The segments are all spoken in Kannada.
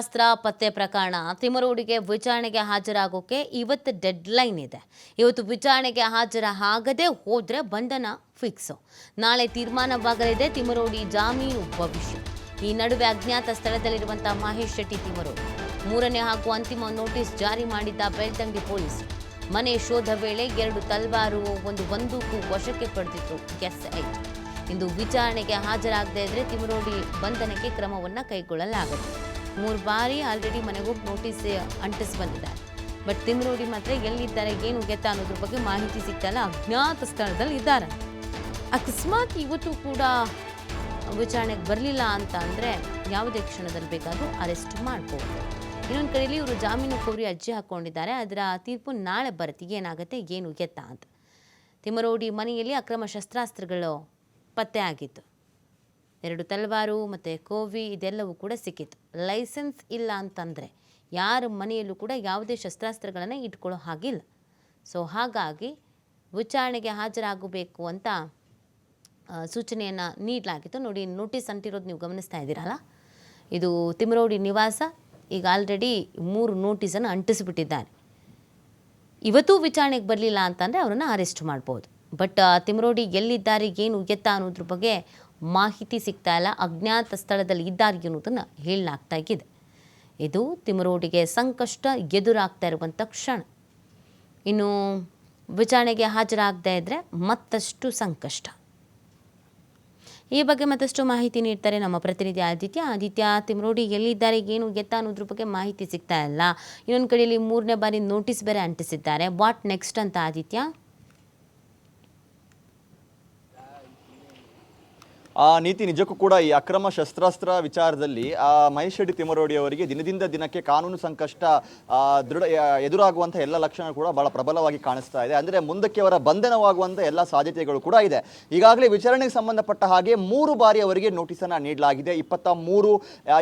ಅಸ್ತ್ರ ಪತ್ತೆ ಪ್ರಕರಣ. ತಿಮರೋಡಿಗೆ ವಿಚಾರಣೆಗೆ ಹಾಜರಾಗೋಕೆ ಇವತ್ತು ಡೆಡ್ ಲೈನ್ ಇದೆ. ಇವತ್ತು ವಿಚಾರಣೆಗೆ ಹಾಜರಾಗದೆ ಹೋದ್ರೆ ಬಂಧನ ಫಿಕ್ಸ್ ನಾಳೆ ತೀರ್ಮಾನವಾಗಲಿದೆ ತಿಮರೋಡಿ ಜಾಮೀನು ಭವಿಷ್ಯ. ಈ ನಡುವೆ ಅಜ್ಞಾತ ಸ್ಥಳದಲ್ಲಿರುವಂತಹ ಮಹೇಶ್ ಶೆಟ್ಟಿ ತಿಮರೋಡಿ ಮೂರನೇ ಹಾಗೂ ಅಂತಿಮ ನೋಟಿಸ್ ಜಾರಿ ಮಾಡಿದ್ದ ಬೆಳ್ತಂಗಿ ಪೊಲೀಸ್. ಮನೆ ಶೋಧ ವೇಳೆ ಎರಡು ತಲ್ವಾರು ಒಂದು ಬಂದೂಕು ವಶಕ್ಕೆ ಪಡೆದಿತ್ತು ಎಸ್ಐ. ಇಂದು ವಿಚಾರಣೆಗೆ ಹಾಜರಾಗದೇ ಇದ್ರೆ ತಿಮರೋಡಿ ಬಂಧನಕ್ಕೆ ಕ್ರಮವನ್ನ ಕೈಗೊಳ್ಳಲಾಗುತ್ತೆ ಮೂರು ಬಾರಿ ಆಲ್ರೆಡಿ ಮನೆಗೆ ಹೋಗಿ ನೋಟಿಸ್ ಅಂಟಿಸಿ ಬಂದಿದ್ದಾರೆ ಬಟ್ ತಿಮ್ರೋಡಿ ಮಾತ್ರ ಎಲ್ಲಿದ್ದಾರೆ, ಏನು ಗೆತ್ತ ಅನ್ನೋದ್ರ ಬಗ್ಗೆ ಮಾಹಿತಿ ಸಿಗ್ತಲ್ಲ ಅಜ್ಞಾತ ಸ್ಥಳದಲ್ಲಿ ಇದ್ದಾರೆ. ಅಕಸ್ಮಾತ್ ಇವತ್ತು ಕೂಡ ವಿಚಾರಣೆಗೆ ಬರಲಿಲ್ಲ ಅಂತ ಅಂದರೆ ಯಾವುದೇ ಕ್ಷಣದಲ್ಲಿ ಬೇಕಾದರೂ ಅರೆಸ್ಟ್ ಮಾಡ್ಬೋದು. ಇನ್ನೊಂದು ಕಡೆಯಲ್ಲಿ ಇವರು ಜಾಮೀನು ಕೋರಿ ಅರ್ಜಿ ಹಾಕ್ಕೊಂಡಿದ್ದಾರೆ ಅದರ ತೀರ್ಪು ನಾಳೆ ಬರುತ್ತೆ, ಏನಾಗುತ್ತೆ, ಏನು ಗೆತ್ತ ಅಂತ. ತಿಮರೋಡಿ ಮನೆಯಲ್ಲಿ ಅಕ್ರಮ ಶಸ್ತ್ರಾಸ್ತ್ರಗಳು ಪತ್ತೆ ಆಗಿತ್ತು. ಎರಡು ತಲವಾರು ಮತ್ತು ಕೋವಿ ಇದೆಲ್ಲವೂ ಕೂಡ ಸಿಕ್ಕಿತ್ತು. ಲೈಸೆನ್ಸ್ ಇಲ್ಲ ಅಂತಂದರೆ ಯಾರ ಮನೆಯಲ್ಲೂ ಕೂಡ ಯಾವುದೇ ಶಸ್ತ್ರಾಸ್ತ್ರಗಳನ್ನು ಇಟ್ಕೊಳ್ಳೋ ಹಾಗಿಲ್ಲ. ಸೊ ಹಾಗಾಗಿ ವಿಚಾರಣೆಗೆ ಹಾಜರಾಗಬೇಕು ಅಂತ ಸೂಚನೆಯನ್ನು ನೀಡಲಾಗಿತ್ತು. ನೋಡಿ, ನೋಟಿಸ್ ಅಂಟಿರೋದು ನೀವು ಗಮನಿಸ್ತಾ ಇದ್ದೀರಲ್ಲ? ಇದು ತಿಮರೋಡಿ ನಿವಾಸ. ಈಗ ಆಲ್ರೆಡಿ ಮೂರು ನೋಟಿಸನ್ನು ಅಂಟಿಸಿಬಿಟ್ಟಿದ್ದಾರೆ. ಇವತ್ತು ವಿಚಾರಣೆಗೆ ಬರಲಿಲ್ಲ ಅಂತಂದರೆ ಅವರನ್ನು ಅರೆಸ್ಟ್ ಮಾಡ್ಬೋದು. ಬಟ್ ತಿಮರೋಡಿ ಎಲ್ಲಿದ್ದಾರೆ, ಏನು ಎತ್ತ ಅನ್ನೋದ್ರ ಬಗ್ಗೆ ಮಾಹಿತಿ ಸಿಗ್ತಾ ಇಲ್ಲ, ಅಜ್ಞಾತ ಸ್ಥಳದಲ್ಲಿ ಇದ್ದಾರೆ ಅನ್ನೋದನ್ನು ಹೇಳಲಾಗ್ತಾ ಇದೆ. ಇದು ತಿಮರೋಡಿಗೆ ಸಂಕಷ್ಟ ಎದುರಾಗ್ತಾ ಇರುವಂಥ ಕ್ಷಣ. ಇನ್ನು ವಿಚಾರಣೆಗೆ ಹಾಜರಾಗದೇ ಇದ್ದರೆ ಮತ್ತಷ್ಟು ಸಂಕಷ್ಟ. ಈ ಬಗ್ಗೆ ಮತ್ತಷ್ಟು ಮಾಹಿತಿ ನೀಡ್ತಾರೆ ನಮ್ಮ ಪ್ರತಿನಿಧಿ ಆದಿತ್ಯ. ಆದಿತ್ಯ, ತಿಮರೋಡಿ ಎಲ್ಲಿದ್ದಾರೆ, ಏನು ಎತ್ತ ಅನ್ನೋದ್ರ ಬಗ್ಗೆ ಮಾಹಿತಿ ಸಿಗ್ತಾ ಇಲ್ಲ. ಇನ್ನೊಂದು ಕಡೆಯಲ್ಲಿ ಮೂರನೇ ಬಾರಿ ನೋಟಿಸ್ ಬೇರೆ ಅಂಟಿಸಿದ್ದಾರೆ. ವಾಟ್ ನೆಕ್ಸ್ಟ್ ಅಂತ ಆದಿತ್ಯ? ಆ ನೀತಿ ನಿಜಕ್ಕೂ ಕೂಡ ಈ ಅಕ್ರಮ ಶಸ್ತ್ರಾಸ್ತ್ರ ವಿಚಾರದಲ್ಲಿ, ಆ ಮಹೇಶ್ ತಿಮರೋಡಿ ಅವರಿಗೆ ದಿನದಿಂದ ದಿನಕ್ಕೆ ಕಾನೂನು ಸಂಕಷ್ಟ ದೃಢ ಎದುರಾಗುವಂಥ ಎಲ್ಲ ಲಕ್ಷಣ ಕೂಡ ಬಹಳ ಪ್ರಬಲವಾಗಿ ಕಾಣಿಸ್ತಾ ಇದೆ. ಅಂದರೆ ಮುಂದಕ್ಕೆ ಅವರ ಬಂಧನವಾಗುವಂಥ ಎಲ್ಲ ಸಾಧ್ಯತೆಗಳು ಕೂಡ ಇದೆ. ಈಗಾಗಲೇ ವಿಚಾರಣೆಗೆ ಸಂಬಂಧಪಟ್ಟ ಹಾಗೆ ಮೂರು ಬಾರಿ ಅವರಿಗೆ ನೋಟಿಸನ್ನು ನೀಡಲಾಗಿದೆ. ಇಪ್ಪತ್ತ ಮೂರು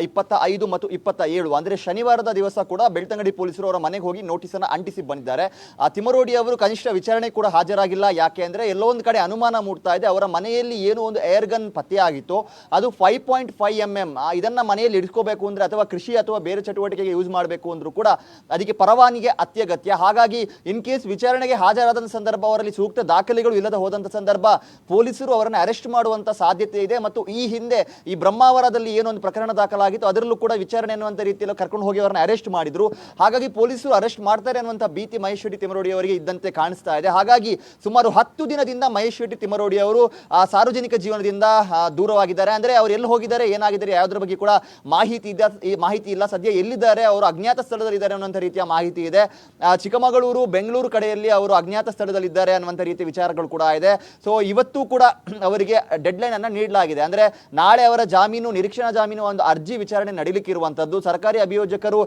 ಇಪ್ಪತ್ತ ಐದು ಮತ್ತು ಇಪ್ಪತ್ತ ಏಳು. ಅಂದರೆ ಶನಿವಾರದ ದಿವಸ ಕೂಡ ಬೆಳ್ತಂಗಡಿ ಪೊಲೀಸರು ಅವರ ಮನೆಗೆ ಹೋಗಿ ನೋಟಿಸನ್ನು ಅಂಟಿಸಿ ಬಂದಿದ್ದಾರೆ. ಆ ತಿಮರೋಡಿ ಅವರು ಕನಿಷ್ಠ ವಿಚಾರಣೆ ಕೂಡ ಹಾಜರಾಗಿಲ್ಲ. ಯಾಕೆ ಅಂದರೆ ಎಲ್ಲೋ ಒಂದು ಕಡೆ ಅನುಮಾನ ಮೂಡ್ತಾ ಇದೆ. ಅವರ ಮನೆಯಲ್ಲಿ ಏನೋ ಒಂದು ಏರ್ ಗನ್ ಪತ್ತೆಯಾಗಿತ್ತು ಅದು five point five M M ಇದನ್ನ ಮನೆಯಲ್ಲಿ ಇಡ್ಕೋಬೇಕು ಅಂದರೆ ಅಥವಾ ಕೃಷಿ ಅಥವಾ ಬೇರೆ ಚಟುವಟಿಕೆಗೆ ಯೂಸ್ ಮಾಡಬೇಕು ಅಂದ್ರೂ ಕೂಡ ಅದಕ್ಕೆ ಪರವಾನಿಗೆ ಅತ್ಯಗತ್ಯ. ಹಾಗಾಗಿ ಇನ್ ಕೇಸ್ ವಿಚಾರಣೆಗೆ ಹಾಜರಾದಂಥ ಸಂದರ್ಭ, ಅವರಲ್ಲಿ ಸೂಕ್ತ ದಾಖಲೆಗಳು ಇಲ್ಲದ ಹೋದಂಥ ಸಂದರ್ಭ, ಪೊಲೀಸರು ಅವರನ್ನು ಅರೆಸ್ಟ್ ಮಾಡುವಂತ ಸಾಧ್ಯತೆ ಇದೆ ಮತ್ತು ಈ ಹಿಂದೆ ಈ ಬ್ರಹ್ಮಾವರದಲ್ಲಿ ಏನೊಂದು ಪ್ರಕರಣ ದಾಖಲಾಗಿತ್ತು, ಅದರಲ್ಲೂ ಕೂಡ ವಿಚಾರಣೆ ಅನ್ನುವಂಥ ರೀತಿಯಲ್ಲಿ ಕರ್ಕೊಂಡು ಹೋಗಿ ಅವರನ್ನು ಅರೆಸ್ಟ್ ಮಾಡಿದ್ರು. ಹಾಗಾಗಿ ಪೊಲೀಸರು ಅರೆಸ್ಟ್ ಮಾಡ್ತಾರೆ ಅನ್ನುವಂಥ ಭೀತಿ ಮಹೇಶ್ ಶೆಟ್ಟಿ ತಿಮರೋಡಿ ಅವರಿಗೆ ಇದ್ದಂತೆ ಕಾಣಿಸ್ತಾ ಇದೆ. ಹಾಗಾಗಿ ಸುಮಾರು ಹತ್ತು ದಿನದಿಂದ ಮಹೇಶ್ ಶೆಟ್ಟಿ ತಿಮರೋಡಿ ಅವರು ಸಾರ್ವಜನಿಕ ಜೀವನದಿಂದ ದೂರವಾಗಿದ್ದಾರೆ ಅಂದ್ರೆ ಅವ್ರು ಎಲ್ಲಿ ಹೋಗಿದ್ದಾರೆ, ಏನಾಗಿದ್ದಾರೆ, ಯಾವುದ್ರ ಬಗ್ಗೆ ಕೂಡ ಮಾಹಿತಿ ಇದೆ ಈ ಮಾಹಿತಿ ಇಲ್ಲ. ಸದ್ಯ ಎಲ್ಲಿದ್ದಾರೆ, ಅವರು ಅಜ್ಞಾತ ಸ್ಥಳದಲ್ಲಿ ಇದ್ದಾರೆ ಅನ್ನುವಂಥ ರೀತಿಯ ಮಾಹಿತಿ ಇದೆ. ಚಿಕ್ಕಮಗಳೂರು, ಬೆಂಗಳೂರು ಕಡೆಯಲ್ಲಿ ಅವರು ಅಜ್ಞಾತ ಸ್ಥಳದಲ್ಲಿ ಇದ್ದಾರೆ ಅನ್ನುವಂಥ ರೀತಿಯ ವಿಚಾರಗಳು ಕೂಡ ಇದೆ. ಸೊ ಇವತ್ತು ಕೂಡ ಅವರಿಗೆ ಡೆಡ್ಲೈನ್ ಅನ್ನ ನೀಡಲಾಗಿದೆ. ಅಂದ್ರೆ ನಾಳೆ ಅವರ ಜಾಮೀನು, ನಿರೀಕ್ಷಣಾ ಜಾಮೀನು ಒಂದು ಅರ್ಜಿ ವಿಚಾರಣೆ ನಡೀಲಿಕ್ಕಿರುವಂಥದ್ದು. ಸರ್ಕಾರಿ ಅಭಿಯೋಜಕರು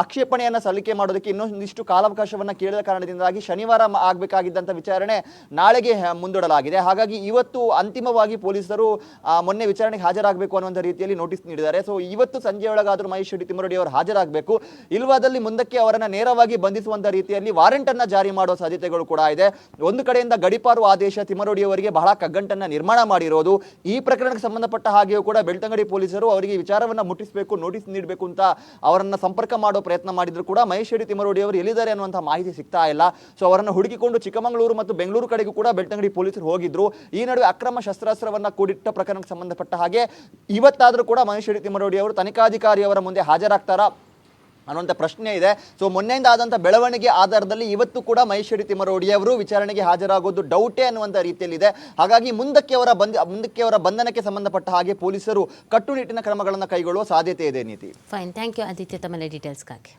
ಆಕ್ಷೇಪಣೆಯನ್ನು ಸಲ್ಲಿಕೆ ಮಾಡೋದಕ್ಕೆ ಇನ್ನೊಂದಿಷ್ಟು ಕಾಲಾವಕಾಶವನ್ನ ಕೇಳಿದ ಕಾರಣದಿಂದಾಗಿ ಶನಿವಾರ ಆಗಬೇಕಾಗಿದ್ದಂಥ ವಿಚಾರಣೆ ನಾಳೆಗೆ ಮುಂದೂಡಲಾಗಿದೆ. ಹಾಗಾಗಿ ಇವತ್ತು ಅಂತಿಮವಾಗಿ ಪೊಲೀಸರು ಮೊನ್ನೆ ವಿಚಾರಣೆಗೆ ಹಾಜರಾಗಬೇಕು ಅನ್ನುವಂಥ ರೀತಿಯಲ್ಲಿ ನೋಟಿಸ್ ನೀಡಿದ್ದಾರೆ. ಸೊ ಇವತ್ತು ಸಂಜೆ ಒಳಗಾದರೂ ಮಹೇಶ್ ಶೆಟ್ಟಿ ತಿಮ್ಮರಡಿ ಅವರು ಹಾಜರಾಗಬೇಕು. ಇಲ್ವಾದಲ್ಲಿ ಮುಂದಕ್ಕೆ ಅವರನ್ನು ನೇರವಾಗಿ ಬಂಧಿಸುವಂಥ ರೀತಿಯಲ್ಲಿ ವಾರೆಂಟ್ ಅನ್ನು ಜಾರಿ ಮಾಡುವ ಸಾಧ್ಯತೆಗಳು ಕೂಡ ಇದೆ. ಒಂದು ಕಡೆಯಿಂದ ಗಡಿಪಾರು ಆದೇಶ ತಿಮ್ಮರಡಿ ಅವರಿಗೆ ಬಹಳ ಕಗ್ಗಂಟನ್ನ ನಿರ್ಮಾಣ ಮಾಡಿರೋದು. ಈ ಪ್ರಕರಣಕ್ಕೆ ಸಂಬಂಧಪಟ್ಟ ಹಾಗೆಯೂ ಕೂಡ ಬೆಳ್ತಂಗಡಿ ಪೊಲೀಸರು ಅವರಿಗೆ ವಿಚಾರವನ್ನ ಮುಟ್ಟಿಸಬೇಕು ನೋಟಿಸ್ ನೀಡಬೇಕು ಅಂತ ಅವರನ್ನ ಸಂಪರ್ಕ ಮಾಡೋ ಪ್ರಯತ್ನ ಮಾಡಿದ್ರು ಕೂಡ ಮಹೇಶ್ ಶೆಟ್ಟಿ ತಿಮ್ಮರೋಡಿ ಅವರು ಎಲ್ಲಿದ್ದಾರೆ ಅನ್ನುವಂಥ ಮಾಹಿತಿ ಸಿಗ್ತಾ ಇಲ್ಲ. ಸೊ ಅವರನ್ನು ಹುಡುಕಿಕೊಂಡು ಚಿಕ್ಕಮಗಳೂರು ಮತ್ತು ಬೆಂಗಳೂರು ಕಡೆಗೂ ಕೂಡ ಬೆಳ್ತಂಗಡಿ ಪೊಲೀಸರು ಹೋಗಿದ್ರು. ಈ ನಡುವೆ ಅಕ್ರಮ ಶಸ್ತ್ರಾಸ್ತ್ರವನ್ನ ಕೂಡಿಟ್ಟ ಪ್ರಕರಣಕ್ಕೆ ಸಂಬಂಧಪಟ್ಟ ಹಾಗೆ ಇವತ್ತಾದರೂ ಕೂಡ ಮಹೇಶ್ ಶೆಟ್ಟಿ ತಿಮ್ಮರೋಡಿ ಅವರು ತನಿಖಾಧಿಕಾರಿಯವರ ಮುಂದೆ ಹಾಜರಾಗ್ತಾರಾ ಅನ್ನುವಂಥ ಪ್ರಶ್ನೆ ಇದೆ. ಸೊ ಮೊನ್ನೆಯಿಂದ ಆದಂಥ ಬೆಳವಣಿಗೆ ಆಧಾರದಲ್ಲಿ ಇವತ್ತು ಕೂಡ ಮಹೇಶ್ ಶೆಟ್ಟಿ ತಿಮ್ಮರೋಡಿ ಅವರು ವಿಚಾರಣೆಗೆ ಹಾಜರಾಗೋದು ಡೌಟೇ ಅನ್ನುವಂಥ ರೀತಿಯಲ್ಲಿದೆ. ಹಾಗಾಗಿ ಮುಂದಕ್ಕೆ ಅವರ ಬಂಧ ಮುಂದಕ್ಕೆ ಅವರ ಬಂಧನಕ್ಕೆ ಸಂಬಂಧಪಟ್ಟ ಹಾಗೆ ಪೊಲೀಸರು ಕಟ್ಟುನಿಟ್ಟಿನ ಕ್ರಮಗಳನ್ನು ಕೈಗೊಳ್ಳುವ ಸಾಧ್ಯತೆ ಇದೆ, ನೀತಿ. ಫೈನ್ ಥ್ಯಾಂಕ್ ಯು ಆದಿತ್ಯ ತಮ್ಮ ಡೀಟೇಲ್ಸ್ಗಾಗಿ